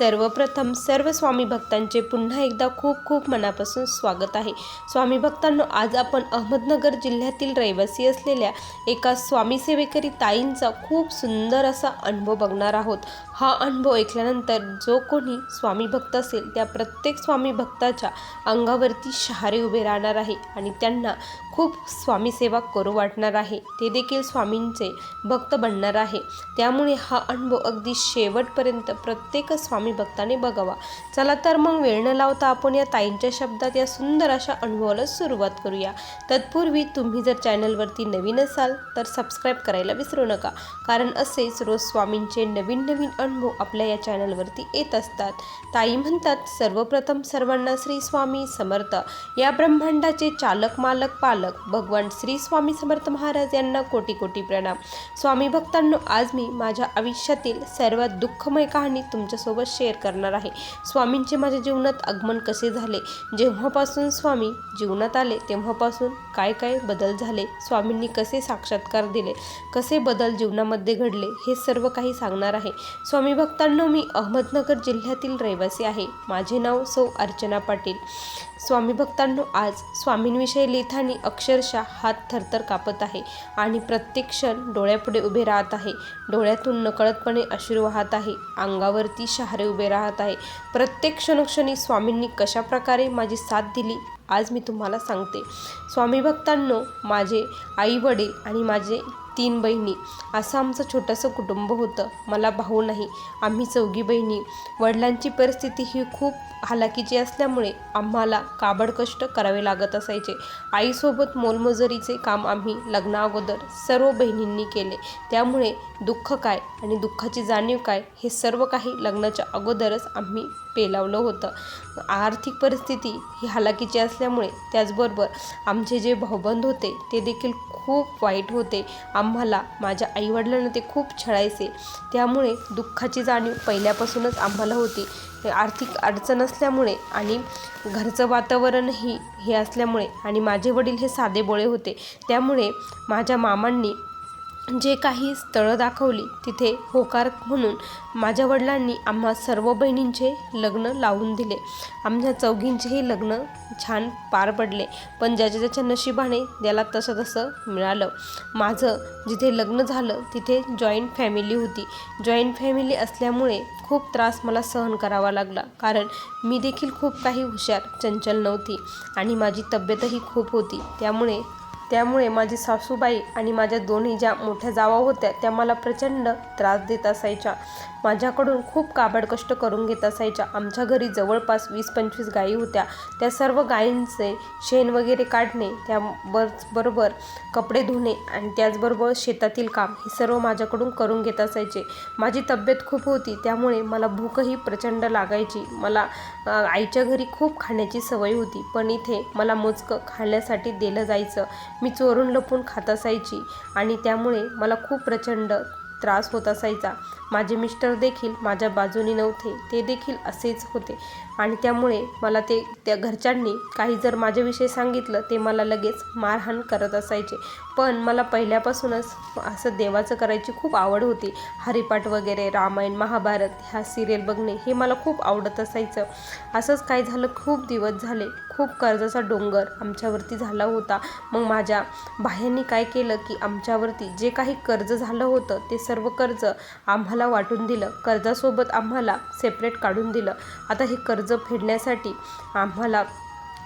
सर्वप्रथम सर्व स्वामी भक्तांचे पुन्हा एकदा खूप खूप मनापासून स्वागत आहे. स्वामी भक्तांनो आज आपण अहमदनगर जिल्ह्यातील रहिवासी असलेल्या एका स्वामीसेवेकरी ताईंचा खूप सुंदर असा अनुभव बघणार आहोत. हा अनुभव ऐकल्यानंतर जो कोणी स्वामी भक्त असेल त्या प्रत्येक स्वामी भक्ताच्या अंगावरती शहारे उभे राहणार आहे आणि त्यांना खूप स्वामीसेवा करू वाटणार आहे. ते देखील स्वामींचे भक्त बनणार आहे. त्यामुळे हा अनुभव अगदी शेवटपर्यंत प्रत्येक स्वामी भक्ताने बघावा. चला तर मग वेळ न लावता आपण या ताईंच्या शब्दात या सुंदर अशा अनुभवाला सुरुवात करूया. तत्पूर्वी तुम्ही जर चॅनलवरती नवीन असाल तर सबस्क्राईब करायला विसरू नका. कारण असेच रोज स्वामींचे नवीन नवीन अनुभव आपल्या या चॅनलवरती येत असतात. ताई म्हणतात सर्वप्रथम सर्वांना श्री स्वामी समर्थ. या ब्रह्मांडाचे चालक मालक पालक भगवान श्री स्वामी समर्थ महाराज यांना कोटी कोटी प्रणाम. स्वामी भक्तांनो आज मी माझ्या आयुष्यातील सर्वात दुःखमय कहाणी तुमच्यासोबत शेअर करणार आहे. स्वामींचे माझ्या जीवनात आगमन कसे झाले? जेव्हापासून स्वामी जीवनात आले तेव्हापासून काय काय बदल झाले? स्वामींनी कसे साक्षात्कार दिले? कसे बदल जीवनामध्ये घडले? हे सर्व काही सांगणार आहे. स्वामी भक्तांनो मी अहमदनगर जिल्ह्यातील रहिवासी आहे. माझे नाव सौ अर्चना पाटील. स्वामी भक्तांनो आज स्वामींविषयी लिहितानी अक्षरशः हात थरथर कापत आहे आणि प्रत्येक क्षण डोळ्यापुढे उभे राहत आहे. डोळ्यातून नकळतपणे अश्रू वाहत आहे. अंगावरती शहारे उभे राहत आहे. प्रत्येक क्षणोक्षणी स्वामींनी कशाप्रकारे माझी साथ दिली आज मी तुम्हाला सांगते. स्वामी भक्तांनो माझे आई वडील आणि माझे तीन बहिणी. असं आमचं छोटंसं कुटुंब होतं. मला भाऊ नाही आम्ही चौघी बहिणी. वडिलांची परिस्थिती ही खूप हालाकीची असल्यामुळे आम्हाला काबड कष्ट करावे लागत असायचे. आईसोबत मोलमजुरीचे काम आम्ही लग्नाअगोदर सर्व बहिणींनी केले. त्यामुळे दुःख काय आणि दुःखाची जाणीव काय हे सर्व काही लग्नाच्या अगोदरच आम्ही पेलावलं होतं. आर्थिक परिस्थिती ही हालाकीची असल्यामुळे त्याचबरोबर आमचे जे भाऊबंद होते ते देखील खूप वाईट होते. आम्हाला माझ्या आईवडिलांना ते खूप छळायचे. त्यामुळे दुःखाची जाणीव पहिल्यापासूनच आम्हाला होती. आर्थिक अडचण असल्यामुळे आणि घरचं वातावरणही हे असल्यामुळे आणि माझे वडील हे साधेबोळे होते. त्यामुळे माझ्या मामांनी जे काही स्थळं दाखवली तिथे होकार म्हणून माझ्या वडिलांनी आम्हा सर्व बहिणींचे लग्न लावून दिले. आमच्या चौघींचेही लग्न छान पार पडले पण ज्याच्या ज्याच्या नशिबाने त्याला तसं तसं मिळालं. माझं जिथे लग्न झालं तिथे जॉईंट फॅमिली होती. जॉईंट फॅमिली असल्यामुळे खूप त्रास मला सहन करावा लागला कारण मी देखील खूप काही हुशार चंचल नव्हती आणि माझी तब्येतही खूप होती. त्यामुळे त्यामुळे माझी सासूबाई आणि माझ्या दोन्ही ज्या मोठ्या जावा होत्या त्या मला प्रचंड त्रास देत असायच्या. माझ्याकडून खूप काबडकष्ट करून घेत असायच्या. आमच्या घरी जवळपास वीस पंचवीस गायी होत्या. त्या सर्व गायींचे शेण वगैरे काढणे त्या बरोबर कपडे धुणे आणि त्याचबरोबर शेतातील काम हे सर्व माझ्याकडून करून घेत असायचे. माझी तब्येत खूप होती त्यामुळे मला भूकही प्रचंड लागायची. मला आईच्या घरी खूप खाण्याची सवय होती पण इथे मला मोजकं खाण्यासाठी दिलं जायचं. मी चोरून लपून खात असायची आणि त्यामुळे मला खूप प्रचंड त्रास होत असायचा. माझे मिस्टर देखील माझ्या बाजूनी नव्हते. ते देखील असेच होते. आणि त्यामुळे मला ते त्या घरच्यांनी काही जर माझ्याविषयी सांगितलं ते मला लगेच मारहाण करत असायचे. पण मला पहिल्यापासूनच असं देवाचं करायची खूप आवड होती. हरिपाठ वगैरे रामायण महाभारत ह्या सिरियल बघणे हे मला खूप आवडत असायचं. असंच काय झालं खूप दिवस झाले. खूप कर्जाचा डोंगर आमच्यावरती झाला होता. मग माझ्या बाह्यांनी काय केलं की आमच्यावरती जे काही कर्ज झालं होतं ते सर्व कर्ज आम्हाला वाटून दिलं. कर्जासोबत आम्हाला सेपरेट काढून दिलं. आता हे कर्ज फेडण्यासाठी आम्हाला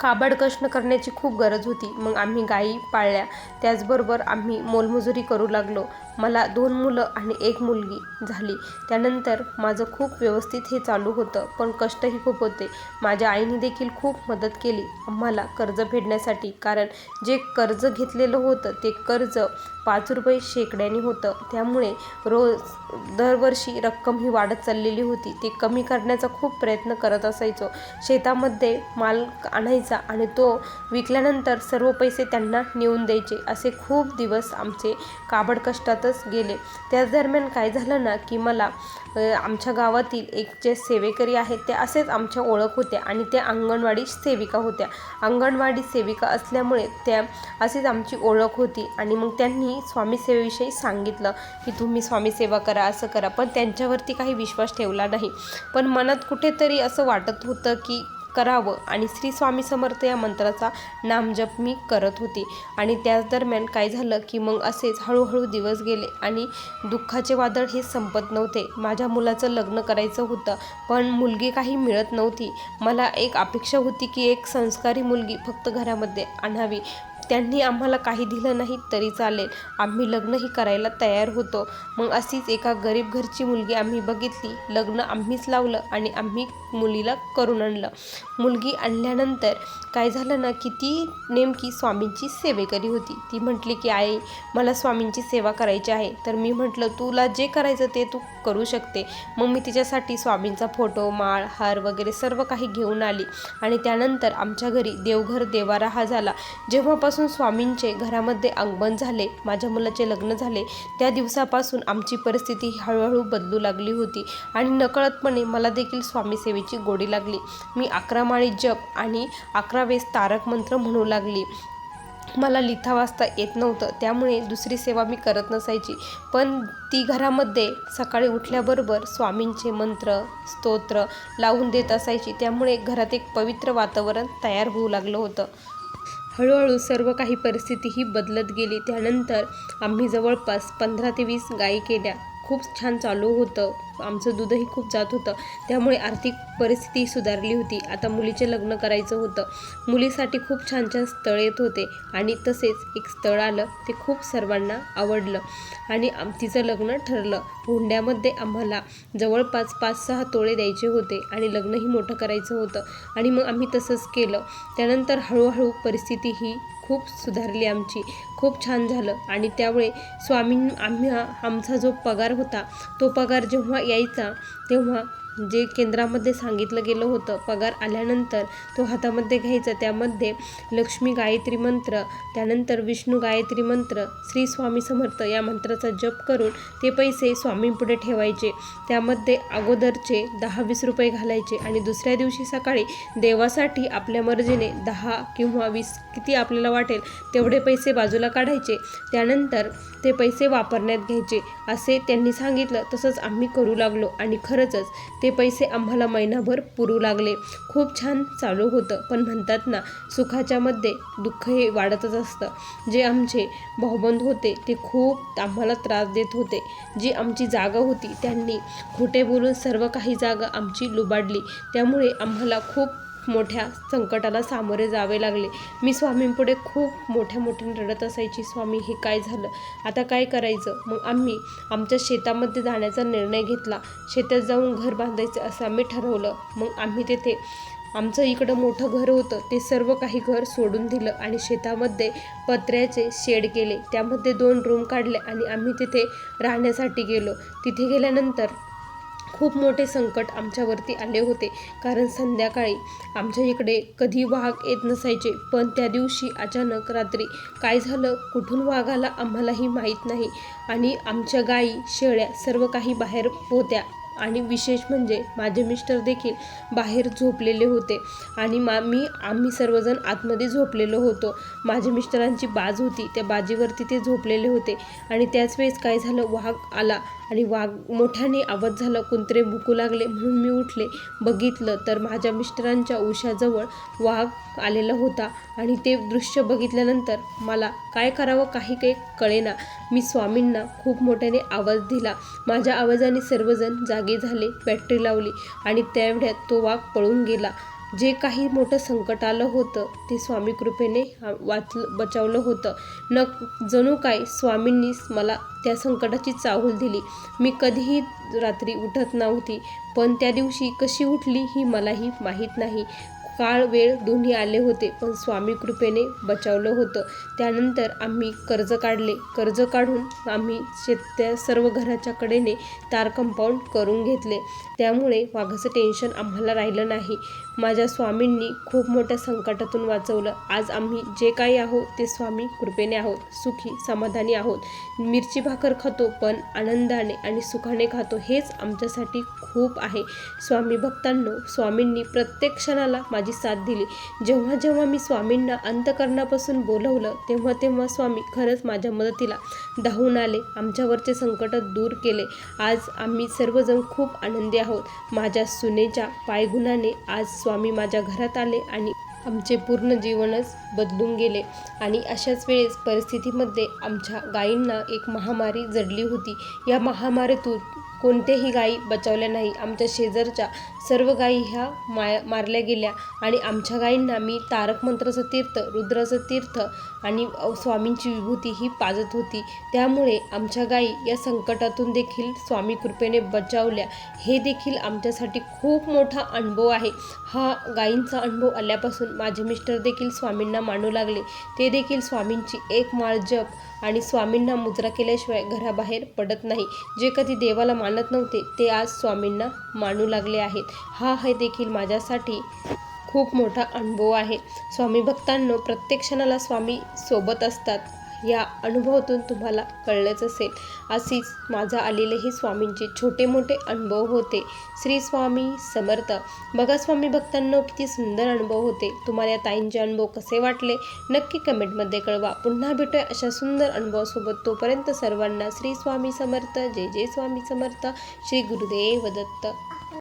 काबड कष्ट करण्याची खूप गरज होती. मग आम्ही गायी पाळल्या. त्याचबरोबर आम्ही मोलमजुरी करू लागलो. मला दोन मुलं आणि एक मुलगी झाली. त्यानंतर माझं खूप व्यवस्थित हे चालू होतं पण कष्टही खूप होते. माझ्या आईने देखील खूप मदत केली आम्हाला कर्ज फेडण्यासाठी कारण जे कर्ज घेतलेलं होतं ते कर्ज पाच रुपये शेकड्याने होतं. त्यामुळे रोज दरवर्षी रक्कम ही वाढत चाललेली होती. ते कमी करण्याचा खूप प्रयत्न करत असायचो. शेतामध्ये माल आणायचा आणि तो विकल्यानंतर सर्व पैसे त्यांना नेऊन द्यायचे. असे खूप दिवस आमचे काबड कष्टात करतच गेले. त्याच दरम्यान काय झालं ना की मला आमच्या गावातील एक जे सेवेकरी आहेत ते असेच आमच्या ओळख होत्या आणि त्या अंगणवाडी सेविका होत्या. अंगणवाडी सेविका असल्यामुळे त्या अशीच आमची ओळख होती आणि मग त्यांनी स्वामीसेवेविषयी सांगितलं की तुम्ही स्वामीसेवा करा असं करा. पण त्यांच्यावरती काही विश्वास ठेवला नाही. पण मनात कुठेतरी असं वाटत होतं की करावं. आणि श्री स्वामी समर्थ या मंत्राचा नामजप मी करत होती. आणि त्याच दरम्यान काय झालं की मग असेच हळूहळू दिवस गेले आणि दुःखाचे वादळ हे संपत नव्हते. माझ्या मुलाचं लग्न करायचं होतं पण मुलगी काही मिळत नव्हती. मला एक अपेक्षा होती की एक संस्कारी मुलगी फक्त घरामध्ये आणावी. त्यांनी आम्हाला काही दिलं नाही तरी चालेल. आम्ही लग्नही करायला तयार होतो. मग अशीच एका गरीब घरची मुलगी आम्ही बघितली. लग्न आम्हीच लावलं आणि आम्ही मुलीला करून आणलं. मुलगी आणल्यानंतर काय झालं ना की ती नेमकी स्वामींची सेवेकरी होती. ती म्हटली की आई मला स्वामींची सेवा करायची आहे. तर मी म्हटलं तुला जे करायचं ते तू करू शकते. मग मी तिच्यासाठी स्वामींचा फोटो माळ हार वगैरे सर्व काही घेऊन आली. आणि त्यानंतर आमच्या घरी देवघर देवारा हा झाला. जेव्हापासून स्वामींचे घरामध्ये अंगबन झाले माझ्या मुलाचे लग्न झाले त्या दिवसापासून आमची परिस्थिती हळूहळू बदलू लागली होती आणि नकळतपणे मला देखील स्वामीसेवेची गोडी लागली. मी अकरा माळी जप आणि अकरा वेस तारक मंत्र म्हणू लागली. मला लिथा वाचता येत नव्हतं त्यामुळे दुसरी सेवा मी करत नसायची. पण ती घरामध्ये सकाळी उठल्याबरोबर स्वामींचे मंत्र स्तोत्र लावून देत असायची त्यामुळे घरात एक पवित्र वातावरण तयार होऊ लागलं होतं. हळूहळू सर्व काही परिस्थिती ही बदलत गेली. त्यानंतर आम्ही जवळपास पंधरा ते वीस गायी केल्या खूप छान चालू होतं. आमचं दूधही खूप जात होतं. त्यामुळे आर्थिक परिस्थिती सुधारली होती. आता मुलीचे लग्न करायचं होतं. मुलीसाठी खूप छान छान स्थळ येत होते आणि तसेच एक स्थळ आलं ते खूप सर्वांना आवडलं आणि आम तिचं लग्न ठरलं. हुंड्यामध्ये आम्हाला जवळपास पाच सहा तोळे द्यायचे होते आणि लग्नही मोठं करायचं होतं आणि मग आम्ही तसंच केलं. त्यानंतर हळूहळू परिस्थिती ही खूप सुधारली आमची. खूप छान झालं आणि त्यामुळे स्वामी आम्ही आमचा जो पगार होता तो पगार जेव्हा यायचा तेव्हा जे केंद्रामध्ये सांगितलं गेलं होतं पगार आल्यानंतर तो हातामध्ये घ्यायचा. त्यामध्ये लक्ष्मी गायत्री मंत्र त्यानंतर विष्णू गायत्री मंत्र श्री स्वामी समर्थ या मंत्राचा जप करून ते पैसे स्वामींपुढे ठेवायचे. त्यामध्ये अगोदरचे दहा वीस रुपये घालायचे आणि दुसऱ्या दिवशी सकाळी देवासाठी आपल्या मर्जीने दहा किंवा वीस किती आपल्याला वाटेल तेवढे पैसे बाजूला काढायचे. त्यानंतर ते पैसे वापरण्यात घ्यायचे. असे त्यांनी सांगितलं तसंच आम्ही करू लागलो आणि खरंचच ते ते पैसे आम्हाला महिनाभर पुरू लागले. खूप छान चालू होतं. पण म्हणतात ना सुखाच्यामध्ये दुःख हे वाढतच असतं. जे आमचे भाऊबंद होते ते खूप आम्हाला त्रास देत होते. जी आमची जागा होती त्यांनी खोटे बोलून सर्व काही जागा आमची लुबाडली. त्यामुळे आम्हाला खूप मोठ्या संकटाला सामोरे जावे लागले. मी स्वामींपुढे खूप मोठ्या मोठ्याने रडत असायची स्वामी हे काय झालं? आता काय करायचं? मग आम्ही आमच्या शेतामध्ये जाण्याचा निर्णय घेतला. शेतात जाऊन घर बांधायचं असं आम्ही ठरवलं. मग आम्ही तेथे आमचं इकडं मोठं घर होतं. ते सर्व काही घर सोडून दिलं आणि शेतामध्ये पत्र्याचे शेड केले. त्यामध्ये दोन रूम काढले आणि आम्ही तिथे राहण्यासाठी गेलो. तिथे गेल्यानंतर खूप मोठे संकट आमच्यावरती आले होते. कारण संध्याकाळी आमच्या इकडे कधी वाघ येत नसायचे. पण त्या दिवशी अचानक रात्री काय झालं? कुठून वाघ आला आम्हालाही माहीत नाही. आणि आमच्या गायी शेळ्या सर्व काही बाहेर होत्या. आणि विशेष म्हणजे माझे मिस्टर देखील बाहेर झोपलेले होते. आणि मा मी आम्ही सर्वजण आतमध्ये झोपलेलो होतो. माझ्या मिस्टरांची बाज होती. त्या बाजीवरती ते झोपलेले होते. आणि त्याच वेळेस काय झालं? वाघ आला. आणि वाघ मोठ्याने आवाज झाला कुंत्रे भुकू लागले. म्हणून मी उठले बघितलं तर माझ्या मिस्टरांच्या उशाजवळ वाघ आलेला होता आणि ते दृश्य बघितल्यानंतर मला काय करावं काही काही कळेना. मी स्वामींना खूप मोठ्याने आवाज दिला. माझ्या आवाजाने सर्वजण जागे झाले बॅटरी लावली आणि तेवढ्यात तो वाघ पळून गेला. जे काही मोठं संकट आलं होतं ते स्वामी कृपेने वाचलं बचावलं होतं. न जणू काय स्वामींनीच मला त्या संकटाची चाहूल दिली. मी कधीही रात्री उठत नव्हती पण त्या दिवशी कशी उठली ही मलाही माहीत नाही. काळ वेळ दोन्ही आले होते पण स्वामी कृपेने बचावलं होतं. त्यानंतर आम्ही कर्ज काढले. कर्ज काढून आम्ही शेत त्या सर्व घराच्या कडेने तार कंपाऊंड करून घेतले. त्यामुळे वाघाचं टेन्शन आम्हाला राहिलं नाही. माझ्या स्वामींनी खूप मोठ्या संकटातून वाचवलं. आज आम्ही जे काही आहोत ते स्वामी कृपेने आहोत. सुखी समाधानी आहोत. मिरची भाकर खातो पण आनंदाने आणि सुखाने खातो हेच आमच्यासाठी खूप आहे. स्वामी भक्तांनो स्वामींनी प्रत्येक क्षणाला माझ्या माझी साथ दिली. जेव्हा जेव्हा मी स्वामींना अंतकरणापासून बोलवलं तेव्हा तेव्हा स्वामी खरंच माझ्या मदतीला धावून आले आमच्यावरचे संकट दूर केले. आज आम्ही सर्वजण खूप आनंदी आहोत. माझ्या सुनेच्या पायगुणाने आज स्वामी माझ्या घरात आले आणि आमचे पूर्ण जीवनच बदलून गेले. आणि अशाच वेळेस परिस्थितीमध्ये आमच्या गायींना एक महामारी जडली होती. या महामारीतून कोणतेही गायी बचावल्या नाही. आमच्या शेजारच्या सर्व गायी ह्या माया मारल्या गेल्या आणि आमच्या गायींना मी तारक मंत्राचं तीर्थ रुद्राचं तीर्थ आणि स्वामींची विभूती ही पाजत होती. त्यामुळे आमच्या गायी या संकटातून देखील स्वामी कृपेने बचावल्या. हे देखील आमच्यासाठी खूप मोठा अनुभव आहे. हा गायींचा अनुभव आल्यापासून माझे मिस्टर देखील स्वामींना मानू लागले. ते देखील स्वामींची एक माळ जप आणि स्वामींना मुद्रा केल्याशिवाय घराबाहेर पडत नाही. जे कधी देवाला मान मानत नव्हते. ते आज स्वामींना मानू लागले आहेत. हा हे देखील माझ्यासाठी खूप मोठा अनुभव आहे. स्वामी भक्तांनो प्रत्येक क्षणाला स्वामी सोबत असतात. या अनुभवातून तुम्हाला कळलंच असेल. अशीच माझा आलेले हे स्वामींचे छोटे मोठे अनुभव होते. श्री स्वामी समर्थ. बघा स्वामी भक्तांनो किती सुंदर अनुभव होते. तुम्हाला या ताईंचे अनुभव कसे वाटले? नक्की कमेंटमध्ये कळवा. पुन्हा भेटूया अशा सुंदर अनुभवासोबत. तोपर्यंत सर्वांना श्री स्वामी समर्थ. जय जय स्वामी समर्थ. श्री गुरुदेव दत्त.